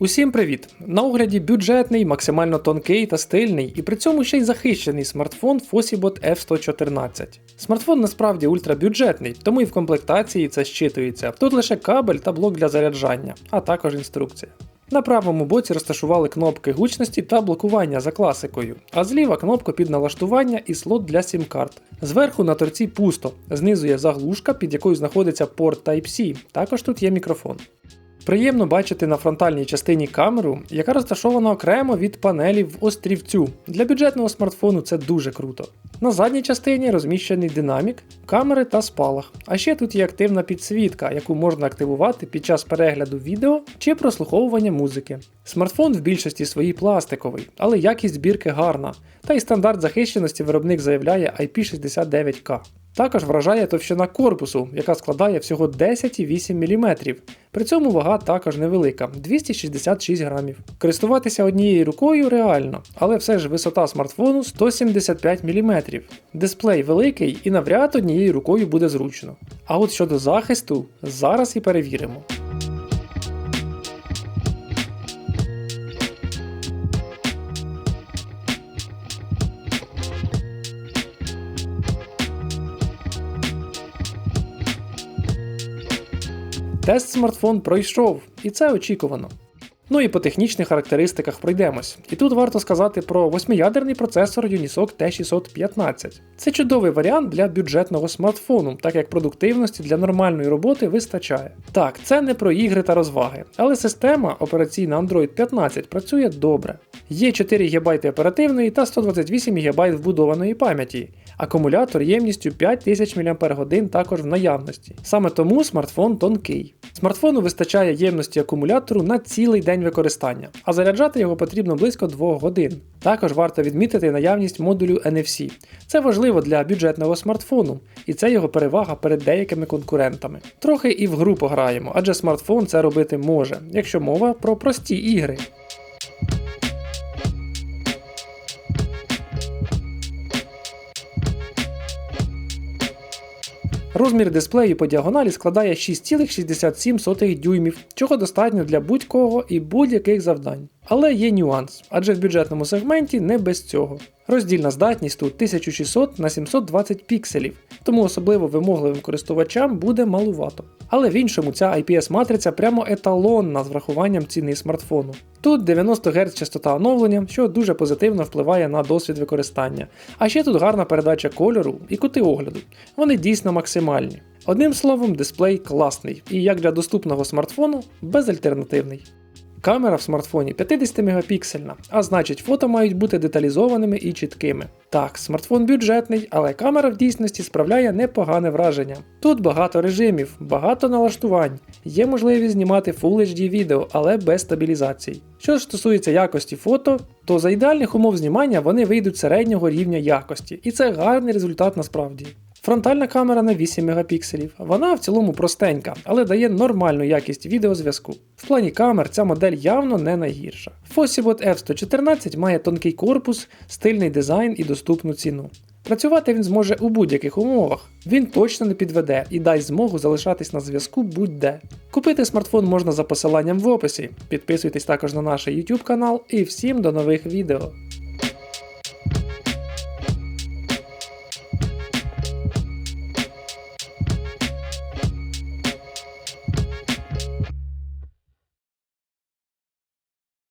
Усім привіт! На огляді бюджетний, максимально тонкий та стильний, і при цьому ще й захищений смартфон Fosibot F114. Смартфон насправді ультрабюджетний, тому і в комплектації це щитується. Тут лише кабель та блок для заряджання, а також інструкція. На правому боці розташували кнопки гучності та блокування за класикою, а зліва кнопку під налаштування і слот для сім-карт. Зверху на торці пусто, знизу є заглушка, під якою знаходиться порт Type-C, також тут є мікрофон. Приємно бачити на фронтальній частині камеру, яка розташована окремо від панелі в острівцю. Для бюджетного смартфону це дуже круто. На задній частині розміщений динамік, камери та спалах. А ще тут є активна підсвітка, яку можна активувати під час перегляду відео чи прослуховування музики. Смартфон в більшості своїй пластиковий, але якість збірки гарна, та й стандарт захищеності виробник заявляє IP69K. Також вражає товщина корпусу, яка складає всього 10,8 мм. При цьому вага також невелика 266 грамів. Користуватися однією рукою реально, але все ж висота смартфону 175 мм. Дисплей великий і навряд однією рукою буде зручно. А от щодо захисту, зараз і перевіримо. Тест смартфон пройшов, і це очікувано. Ну і по технічних характеристиках пройдемось. І тут варто сказати про восьмиядерний процесор Unisoc T615. Це чудовий варіант для бюджетного смартфону, так як продуктивності для нормальної роботи вистачає. Так, це не про ігри та розваги, але система операційна Android 15 працює добре. Є 4 ГБ оперативної та 128 ГБ вбудованої пам'яті. Акумулятор ємністю 5000 мАч також в наявності. Саме тому смартфон тонкий. Смартфону вистачає ємності акумулятору на цілий день використання, а заряджати його потрібно близько 2 годин. Також варто відмітити наявність модулю NFC. Це важливо для бюджетного смартфону, і це його перевага перед деякими конкурентами. Трохи і в гру пограємо, адже смартфон це робити може, якщо мова про прості ігри. Розмір дисплею по діагоналі складає 6,67 дюймів, чого достатньо для будь-кого і будь-яких завдань. Але є нюанс, адже в бюджетному сегменті не без цього. Роздільна здатність тут 1600 на 720 пікселів, тому особливо вимогливим користувачам буде малувато. Але в іншому ця IPS-матриця прямо еталонна з врахуванням ціни смартфону. Тут 90 Гц частота оновлення, що дуже позитивно впливає на досвід використання. А ще тут гарна передача кольору і кути огляду. Вони дійсно максимальні. Одним словом, дисплей класний і як для доступного смартфону безальтернативний. Камера в смартфоні 50 мегапіксельна, а значить фото мають бути деталізованими і чіткими. Так, смартфон бюджетний, але камера в дійсності справляє непогане враження. Тут багато режимів, багато налаштувань, є можливість знімати Full HD відео, але без стабілізації. Що ж стосується якості фото, то за ідеальних умов знімання вони вийдуть середнього рівня якості, і це гарний результат насправді. Фронтальна камера на 8 мегапікселів. Вона в цілому простенька, але дає нормальну якість відеозв'язку. В плані камер ця модель явно не найгірша. Fosibot F114 має тонкий корпус, стильний дизайн і доступну ціну. Працювати він зможе у будь-яких умовах. Він точно не підведе і дасть змогу залишатись на зв'язку будь-де. Купити смартфон можна за посиланням в описі. Підписуйтесь також на наш YouTube канал і всім до нових відео.